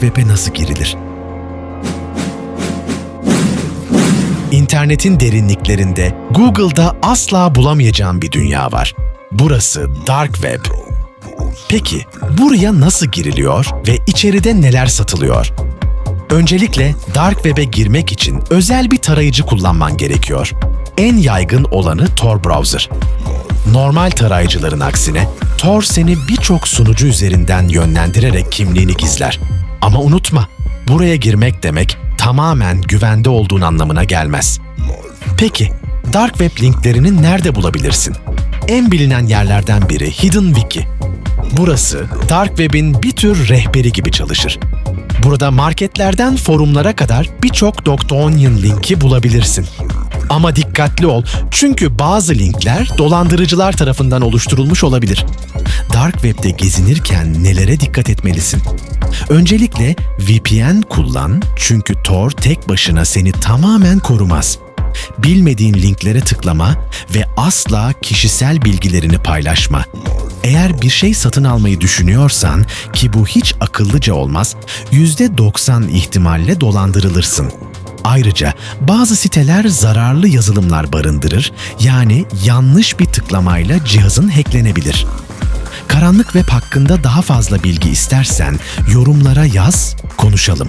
Web'e nasıl girilir? İnternetin derinliklerinde Google'da asla bulamayacağım bir dünya var. Burası Dark Web. Peki buraya nasıl giriliyor ve içeride neler satılıyor? Öncelikle Dark Web'e girmek için özel bir tarayıcı kullanman gerekiyor. En yaygın olanı Tor Browser. Normal tarayıcıların aksine Tor seni birçok sunucu üzerinden yönlendirerek kimliğini gizler. Ama unutma, buraya girmek demek tamamen güvende olduğun anlamına gelmez. Peki, Dark Web linklerini nerede bulabilirsin? En bilinen yerlerden biri Hidden Wiki. Burası Dark Web'in bir tür rehberi gibi çalışır. Burada marketlerden forumlara kadar birçok Doctonian linki bulabilirsin. Ama dikkatli ol çünkü bazı linkler dolandırıcılar tarafından oluşturulmuş olabilir. Dark Web'de gezinirken nelere dikkat etmelisin? Öncelikle VPN kullan çünkü Tor tek başına seni tamamen korumaz. Bilmediğin linklere tıklama ve asla kişisel bilgilerini paylaşma. Eğer bir şey satın almayı düşünüyorsan ki bu hiç akıllıca olmaz, %90 ihtimalle dolandırılırsın. Ayrıca bazı siteler zararlı yazılımlar barındırır, yani yanlış bir tıklamayla cihazın hacklenebilir. Karanlık Web hakkında daha fazla bilgi istersen yorumlara yaz, konuşalım.